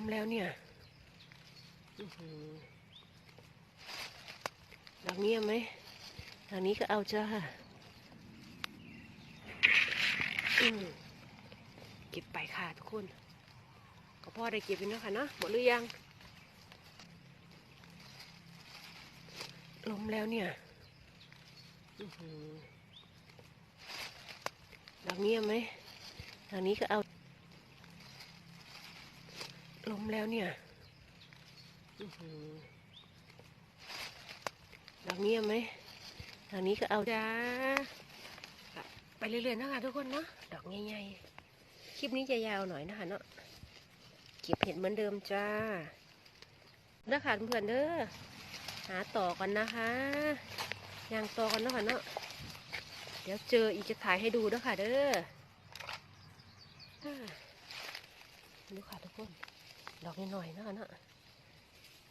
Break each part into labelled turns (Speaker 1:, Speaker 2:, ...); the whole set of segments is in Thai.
Speaker 1: มแล้วเนี่ยหือดอกเงียบไหมทางนี้ก็เอาจ้าเก็บไปค่ะทุกคน ก็พ่อได้เก็บไปแล้วค่ะเนาะหมดหรือยัง ลมแล้วเนี่ยหือดอกเงียบไหมทางนี้ก็เอา ลมแล้วเนี่ยดอกเงียบไหมทางนี้ก็เอาจ้าไปเรื่อยๆนะคะทุกคนเนาะดอกใหญ่ๆคลิปนี้จะยาวหน่อยนะคะเนาะเก็บเห็ดเหมือนเดิมจ้าเด้อค่ะเพื่อนๆเด้อหาต่อกันนะคะยางต่อกันเนาะค่ะเนาะเดี๋ยวเจออีกจะถ่ายให้ดูเด้อค่ะเด้อดูค่ะทุกคน ดอกน้อยๆนาะค่ะเนะ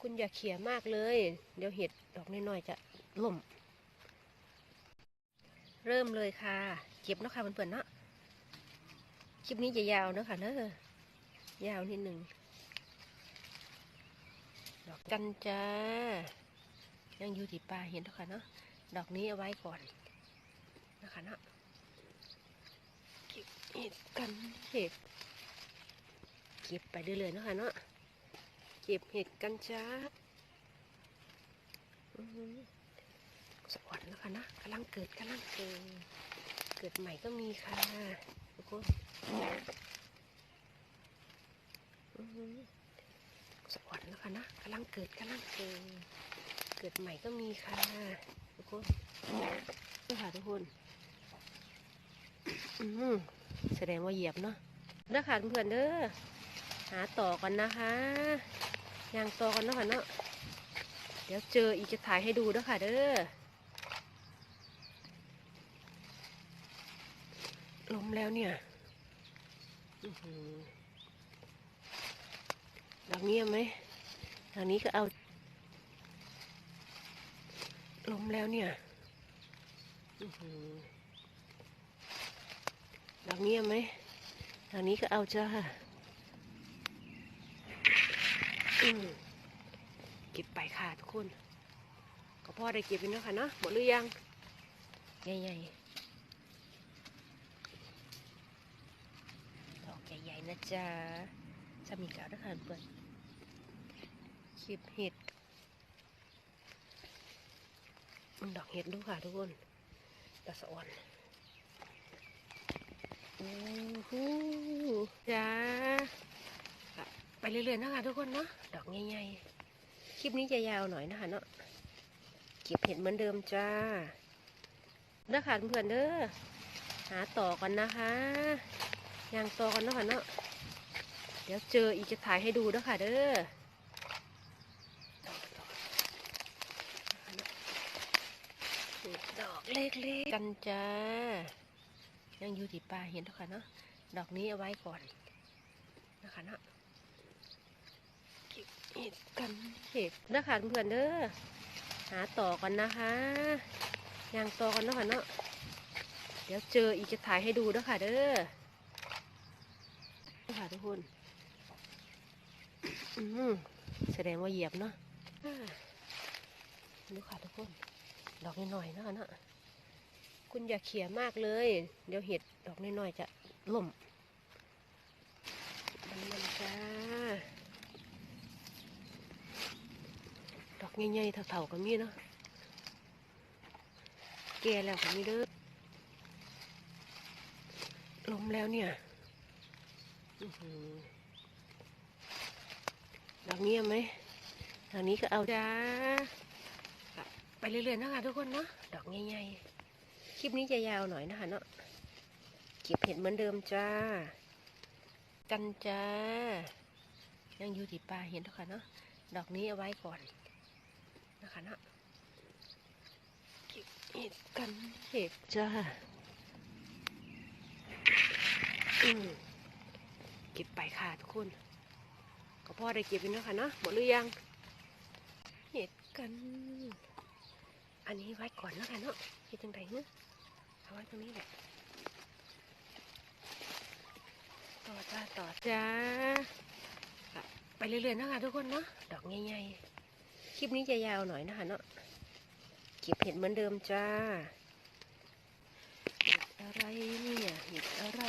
Speaker 1: คุณอย่าเขี่ยมากเลย เดี๋ยวเห็ดดอกน้อยๆจะล่ม เริ่มเลยค่ะ เก็บเนาะค่ะเพื่อนๆเนาะคลิปนี้จะยาวเนาะค่ะเด้อยาวนิดหนึ่งดอกกันจ้ายังอยู่ที่ปลาเห็นเนาะค่ะเนาะดอกนี้เอาไว้ก่อนนะคะเนาะเก็บเห็ดกันเห็ด ก็บไปเรื่อยๆเนาะค่ะเนาะเก็บเห็ดกันจ้าสวรรค์นะคะนะกำลังเกิดกำลังเกิดเกิดใหม่ก็มีค่ะทุกคนสวรรค์นะคะนะกำลังเกิดกำลังเกิดเกิดใหม่ก็มีค่ะทุกคนนี่ค่ะทุกคนแสดงว่าเหยียบเนาะเด้อค่ะเพื่อนเด้อ หาต่อกันนะคะยางต่อกันนะค่ะเนาะเดี๋ยวเจออีกจะถ่ายให้ดูด้อค่ะเด้อลมแล้วเนี่ยหือดอกเงียบไหมทางนี้ก็เอาลมแล้วเนี่ยหือดอกเงียบไหมทางนี้ก็เอาจ้า อืม เก็บไปค่ะทุกคน ก็พ่อได้เก็บไปแล้วค่ะเนาะหมดหรือยังใหญ่ๆดอกใหญ่ๆนะจ๊ะจะมีกาวนะคะเพื่อนเก็บเห็ดมันดอกเห็ดดูค่ะทุกคนตะสะอ่อนโอ้โหจ้า ไป เรื่อยนะคะทุกคนเนาะดอกใหญ่ๆคลิปนี้จะยาวหน่อยนะคะเนาะเก็บเห็ดเหมือนเดิมจ้าเด้อค่ะเพื่อนเด้อหาต่อกันนะคะยางต่อกันนะคะเนาะเดี๋ยวเจออีกจะถ่ายให้ดูเด้อค่ะเด้อดอกเล็กๆกันจ้ายังอยู่ที่ปลาเห็นเนาะค่ะเนาะดอกนี้เอาไว้ก่อนนะคะเนาะ เห็ดกันเห็ดเด้อค่ะเพื่อนเด้อหาต่อกันนะคะยางต่อกันเนาะค่ะเนาะเดี๋ยวเจออีกจะถ่ายให้ดูเด้อค่ะเด้อค่ะทุกคนแสดงว่าเหยียบเนาะดูค่ะทุกคน ดอกน้อยๆเนาะค่ะเนาะคุณอย่าเขี่ยมากเลย เดี๋ยวเห็ดดอกน้อยๆจะล่มมันมันจ้า ดอก ใหญ่ๆเท่าๆก็มีเนาะแก่แล้วก็มีเด้อลมแล้วเนี่ยดอกเงียบไหมทางนี้ก็เอาจ้าไปเรื่อยๆนะคะทุกคนเนาะดอกใหญ่ๆคลิปนี้จะยาวหน่อยนะคะเนาะเก็บเห็ดเหมือนเดิมจ้า กันจ้ายังอยู่ที่ปลาเห็นท่าค่ะเนาะดอกนี้เอาไว้ก่อน นะคะเนาะเก็บเห็ดกันเห็ดจ้าเก็บไปค่ะทุกคน ก็พ่อได้เก็บไปแล้วค่ะเนาะหมดหรือยัง เห็ดกัน อันนี้ไว้ก่อนแล้วกันเนาะเห็ดจังไดเนาะเอาไว้ตรงนี้แหละต่อจ้าต่อจ้าไปไปเรื่อยๆนะคะทุกคนเนาะดอกใหญ่ๆ คลิปนี้จะยาวหน่อยนะคะเนาะเก็บเห็ดเหมือนเดิมจ้าเห็ดอะไรเนี่ยเห็ดอะไร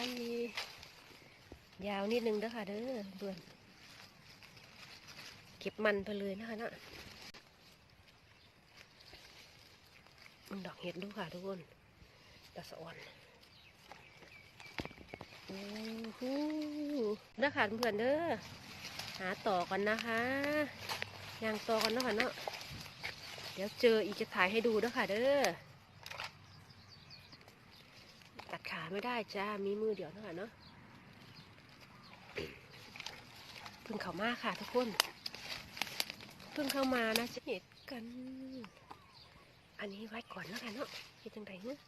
Speaker 1: ยาวนิดนึงเด้อค่ะเด้อเบื่อนเก็บมันไปเลยนะคะเนาะมันดอกเห็ดดูค่ะทุกคนตะสอ่อนโอ้โหเด้อค่ะเพื่อนเด้อหาต่อกันนะคะ ยางตอกันเนาะค่ะเนาะ เดี๋ยวเจออีกจะถ่ายให้ดูเด้อค่ะเด้อ ตัดขาไม่ได้จ้า มีมือเดียวเนาะค่ะเนาะพิ่งเข้ามาค่ะทุกคนพิ่งเข้ามานะจะเห็นกัน อันนี้ไว้ก่อนเนาะค่ะเนาะเฮ็ดจังไดเนาะ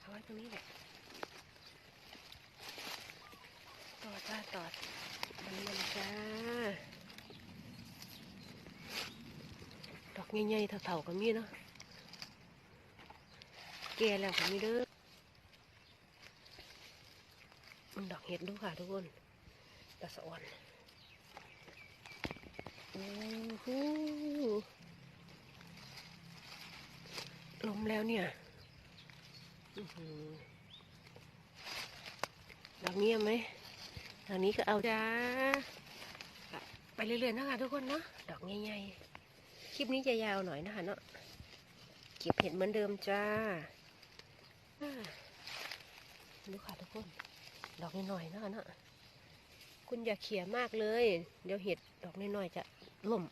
Speaker 1: เอาไว้ตรงนี้แหละต่อจ้าต่อมันมันจ้า ดอกใหญ่ๆเท่าๆก็มีเนาะแก่แล้วก็มีเด้อมันดอกเห็ดดูค่ะทุกคนตะสะอ่อนโอ้โหลมแล้วเนี่ยอื้อหือดอกเงียบไหมทางนี้ก็เอาจ้าไปเรื่อยๆนะคะทุกคนเนาะดอกใหญ่ๆ คลิปนี้จะยาวหน่อยนะคะเนาะเก็บเห็ดเหมือนเดิมจ้าดูค่ะทุกคนดอกน้อยๆนะคะเนาะคุณอย่าเขี่ยมากเลย เดี๋ยวเห็ดดอกน้อยๆจะล่ม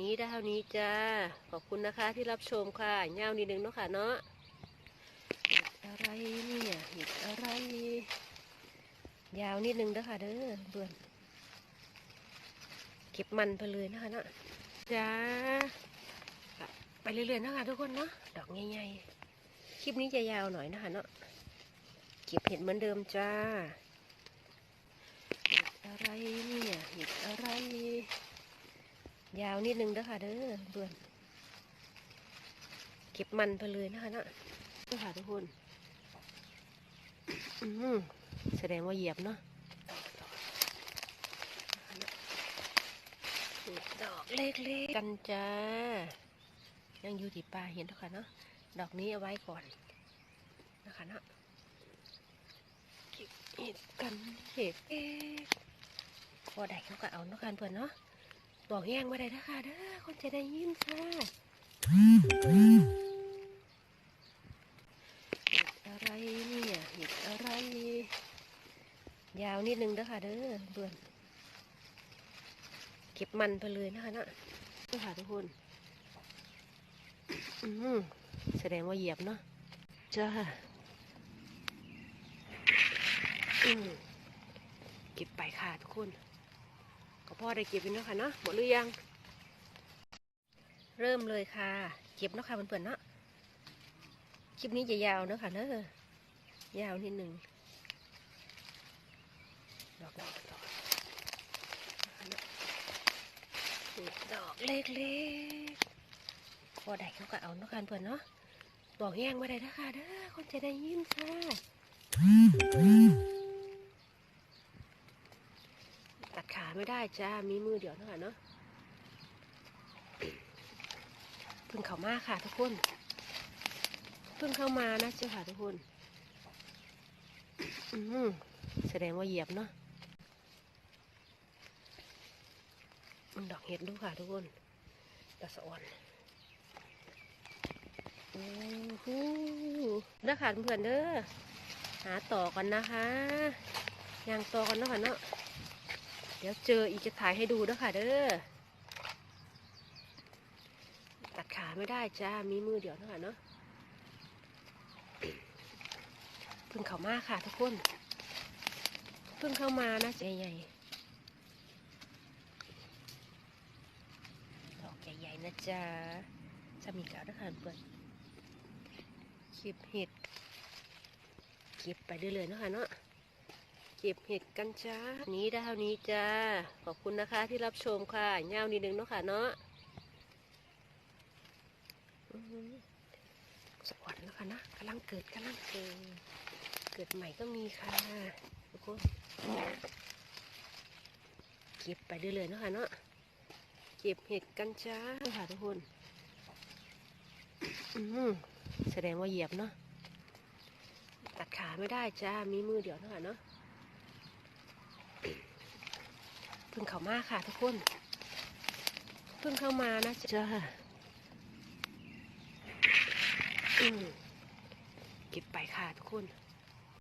Speaker 1: นี้ได้เท่านี้จ้า ขอบคุณนะคะที่รับชมค่ะเงาวนิดนึงเนาะค่ะเนาะเห็ดอะไรเนี่ยเห็ดอะไร ยาวนิดนึงเด้อค่ะเด้อเบื่อนเก็บมันไปเลยนะคะเนาะ จ้า ไปเรื่อยๆนะคะทุกคนเนาะ ดอกใหญ่ๆ คลิปนี้จะยาวหน่อยนะคะเนาะ เก็บเห็ดเหมือนเดิมจ้าเห็ดอะไรเนี่ยเห็ดอะไร ยาวนิดนึงเด้อค่ะเด้อเบื่อนเก็บมันไปเลยนะคะเนาะเด้อค่ะทุกคนอืมแสดงว่าเหยียบเนาะดอก เล็กๆกันจ้า ยังอยู่ที่ปลาเห็นทุกค่ะเนาะ ดอกนี้เอาไว้ก่อนนะคะเนาะเก็บเห็ดกันเห็ดเอ๊พอได้เขาก็เอาเนาะกันเพื่อนเนาะ บอกแย่งมาได้นะคะเด้อคนจะได้ยินค่ะเห็ดอะไรเนี่ยเห็ดอะไร ยาวนิดนึงเด้อค่ะเด้อเบื่อน ก็บมันไปเลยนะคะเนาะเด้อค่ะทุกคนอืมแสดงว่าเหยียบเนาะจ้าอืมเก็บไปค่ะทุกคน ก็พ่อได้เก็บอยู่เนาะค่ะเนาะหมดหรือยัง เริ่มเลยค่ะ เก็บเนาะค่ะเพื่อนๆเนาะคลิปนี้จะยาวเนาะค่ะเนาะยาวนิดนึงดอก ดอกเล็กๆพอได้เขาก็เอาเนาะกันเพื่อนเนาะบอกแย่งมาได้นะคะเด้อคนจะได้ยินค่ะตัดขาไม่ได้จ้ามีมือเดียวเนาะค่ะเนาะเพิ่งเข้ามาค่ะทุกคนเพิ่งเข้ามานะเจ้าค่ะทุกคนอืมแสดงว่าเหยียบเนาะ มันดอก เห็ดดูค่ะทุกคนตะสะออนโอ้โหเด้อค่ะเพื่อนเด้อหาต่อกันนะคะยางต่อกันเนาะค่ะเนาะเดี๋ยวเจออีกจะถ่ายให้ดูเด้อค่ะเด้อตัดขาไม่ได้จ้ามีมือเดียวเนาะค่ะเนาะพิ่งเข้ามาค่ะทุกคนพิ่งเข้ามานะใจใหญ่ ดอกใหญ่ๆ นะจ๊ะจะมีกาวนะคะเพื่อนเก็บเห็ด เก็บไปเรื่อยๆนะคะเนาะเก็บเห็ดกันจ้านี้ได้เท่านี้จ้าขอบคุณนะคะที่รับชมค่ะเงาวนิดนึงเนาะค่ะเนาะสวัสดีนะคะนะกำลังเกิดกำลังเกิดเกิดใหม่ก็มีค่ะทุกคนเก็บไปเรื่อยๆเนาะค่ะเนาะ เก็บเห็ดกันจ้าค่ะทุกคนแสดงว่าเหยียบเนาะตัดขาไม่ได้จ้า มีมือเดียวเนาะค่ะเนาะเพิ่งเข้ามาค่ะทุกคน เพิ่งเข้ามานะจ้าเก็บไปค่ะทุกคน